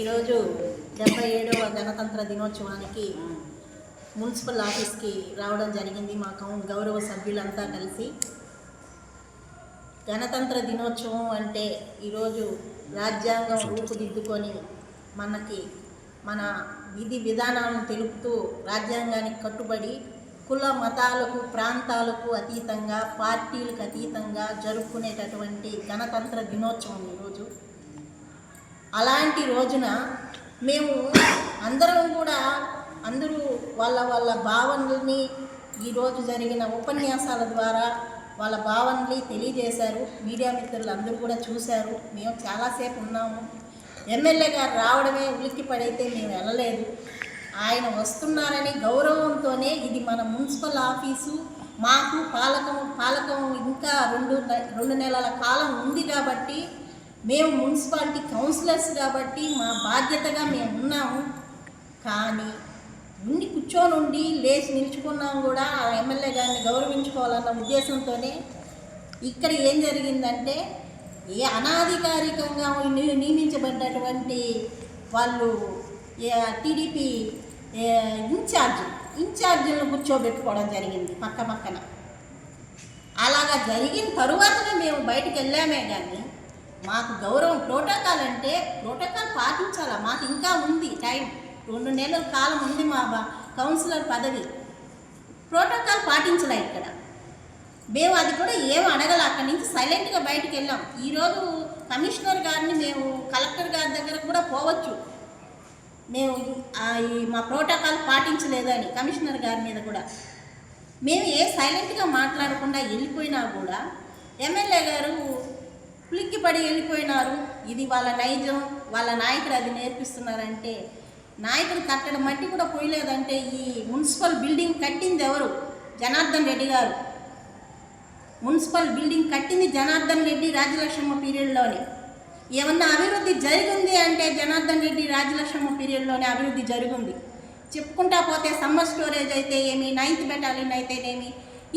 ఈరోజు డెబ్బై ఏడవ గణతంత్ర దినోత్సవానికి మున్సిపల్ ఆఫీస్కి రావడం జరిగింది. మా కౌన్ గౌరవ సభ్యులంతా కలిసి. గణతంత్ర దినోత్సవం అంటే ఈరోజు రాజ్యాంగం రూపుదిద్దుకొని మనకి మన విధి విధానాలను తెలుపుతూ రాజ్యాంగానికి కట్టుబడి కుల మతాలకు ప్రాంతాలకు అతీతంగా పార్టీలకు అతీతంగా జరుపుకునేటటువంటి గణతంత్ర దినోత్సవం ఈరోజు. అలాంటి రోజున మేము అందరం కూడా అందరూ వాళ్ళ వాళ్ళ భావనల్ని ఈరోజు జరిగిన ఉపన్యాసాల ద్వారా వాళ్ళ భావనల్ని తెలియజేశారు. మీడియా మిత్రులు అందరూ కూడా చూశారు. మేము చాలాసేపు ఉన్నాము. ఎమ్మెల్యే గారు రావడమే ఉలిక్కి పడైతే మేము వెళ్ళలేదు. ఆయన వస్తున్నారని గౌరవంతోనే ఇది మన మున్సిపల్ ఆఫీసు. మాకు పాలకం పాలకం ఇంకా రెండు రెండు నెలల కాలం ఉంది కాబట్టి మేము మున్సిపాలిటీ కౌన్సిలర్స్ కాబట్టి మా బాధ్యతగా మేము ఉన్నాము. కానీ ఉండి కూర్చొని ఉండి లేచి నిలుచుకున్నాం కూడా ఆ ఎమ్మెల్యే గారిని గౌరవించుకోవాలన్న ఉద్దేశంతోనే ఇక్కడ ఏం జరిగిందంటే ఏ అనాధికారికంగా నియమించబడినటువంటి వాళ్ళు టీడీపీ ఇన్ఛార్జ్ ఇన్ఛార్జీలను కూర్చోబెట్టుకోవడం జరిగింది పక్క పక్కన. అలాగా జరిగిన తరువాతనే మేము బయటికి వెళ్ళామే కానీ మాకు గౌరవం ప్రోటోకాల్ అంటే ప్రోటోకాల్ పాటించాలా? మాకు ఇంకా ఉంది టైం. రెండు నెలల కాలం ఉంది మా బా- కౌన్సిలర్ పదవి. ప్రోటోకాల్ పాటించలే ఇక్కడ? మేము అది కూడా ఏం అడగల? అక్కడి నుంచి సైలెంట్గా బయటకు వెళ్ళాం. ఈరోజు కమిషనర్ గారిని మేము కలెక్టర్ గారి దగ్గర కూడా పోవచ్చు. మేము మా ప్రోటోకాల్ పాటించలేదని కమిషనర్ గారి మీద కూడా. మేము ఏ సైలెంట్గా మాట్లాడకుండా వెళ్ళిపోయినా కూడా ఎమ్మెల్యే గారు పులిక్కి పడి వెళ్ళిపోయినారు. ఇది వాళ్ళ నైజం. వాళ్ళ నాయకుడు అది నేర్పిస్తున్నారంటే నాయకుడు కట్టడం మట్టి కూడా పోయలేదంటే ఈ మున్సిపల్ బిల్డింగ్ కట్టింది ఎవరు? జనార్దన్ రెడ్డి గారు. మున్సిపల్ బిల్డింగ్ కట్టింది జనార్దన్ రెడ్డి రాజలక్ష్మ పీరియడ్లోనే. ఏమన్నా అభివృద్ధి జరిగింది అంటే జనార్దన్ రెడ్డి రాజలక్ష్మ పీరియడ్లోనే అభివృద్ధి జరిగింది. చెప్పుకుంటా పోతే సమ్మర్ స్టోరేజ్ అయితే ఏమి నైన్త్ బెటాలియన్ అయితేనేమి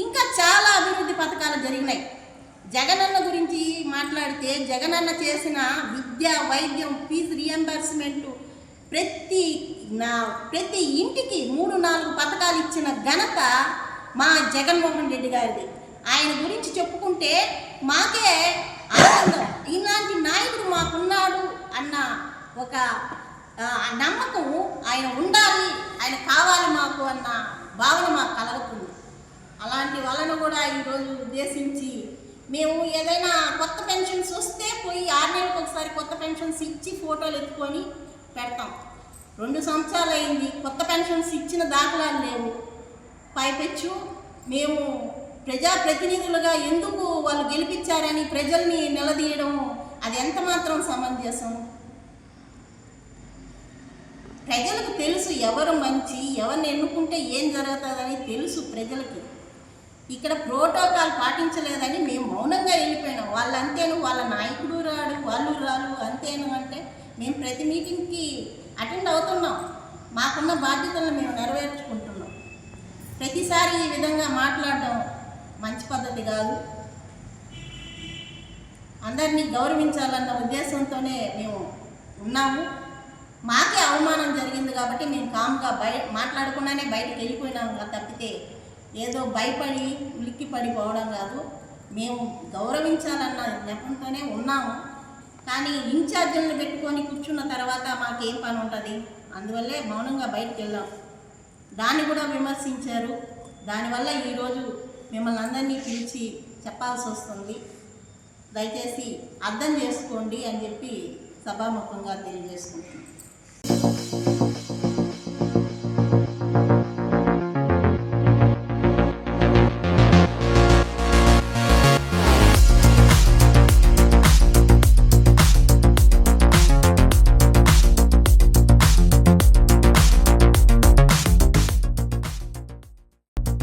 ఇంకా చాలా అభివృద్ధి పథకాలు జరిగినాయి. జగనన్న గురించి మాట్లాడితే జగనన్న చేసిన విద్య వైద్యం ఫీజు రియంబర్స్మెంట్ ప్రతి నా ప్రతి ఇంటికి మూడు నాలుగు పథకాలు ఇచ్చిన ఘనత మా జగన్మోహన్ రెడ్డి గారిది. ఆయన గురించి చెప్పుకుంటే మాకే ఆనందం. ఇలాంటి నాయకుడు మాకున్నాడు అన్న ఒక నమ్మకం ఆయన ఉండాలి ఆయన కావాలి మాకు అన్న భావన మాకు కలుగుతుంది. అలాంటి వాళ్ళను కూడా ఈరోజు ఉద్దేశించి మేము ఏదైనా కొత్త పెన్షన్స్ వస్తే పోయి ఆరు నెలలకు ఒకసారి కొత్త పెన్షన్స్ ఇచ్చి ఫోటోలు ఎత్తుకొని పెడతాం. రెండు సంవత్సరాలు అయింది కొత్త పెన్షన్స్ ఇచ్చిన దాఖలాలు లేవు. పైపెచ్చు మేము ప్రజాప్రతినిధులుగా ఎందుకు వాళ్ళు గెలిపించారని ప్రజల్ని నిలదీయడం అది ఎంత మాత్రం సమంజసం? ప్రజలకు తెలుసు ఎవరు మంచి ఎవరిని ఎన్నుకుంటే ఏం జరుగుతుందని తెలుసు ప్రజలకి. ఇక్కడ ప్రోటోకాల్ పాటించలేదని మేము మౌనంగా వెళ్ళిపోయినాం. వాళ్ళు అంతేను వాళ్ళ నాయకుడు రాడు వాళ్ళు రాలు అంతేను అంటే మేము ప్రతి మీటింగ్కి అటెండ్ అవుతున్నాం. మాకున్న బాధ్యతలను మేము నెరవేర్చుకుంటున్నాం. ప్రతిసారి ఈ విధంగా మాట్లాడడం మంచి పద్ధతి కాదు. అందరినీ గౌరవించాలన్న ఉద్దేశంతోనే మేము ఉన్నాము. మాకే అవమానం జరిగింది కాబట్టి మేము కామ్గా బయ మాట్లాడకుండానే బయటకు వెళ్ళిపోయినాం. తప్పితే ఏదో భయపడి ఉలిక్కి పడిపోవడం కాదు. మేము గౌరవించాలన్న నెపంతోనే ఉన్నాము. కానీ ఇన్ఛార్జీలను పెట్టుకొని కూర్చున్న తర్వాత మాకేం పని ఉంటుంది అందువల్లే మౌనంగా బయటకు వెళ్ళాం దాన్ని కూడా విమర్శించారు. దానివల్ల ఈరోజు మిమ్మల్ని అందరినీ పిలిచి చెప్పాల్సి వస్తుంది. దయచేసి అర్థం చేసుకోండి అని చెప్పి సభాముఖంగా తెలియజేసుకుంటున్నాను.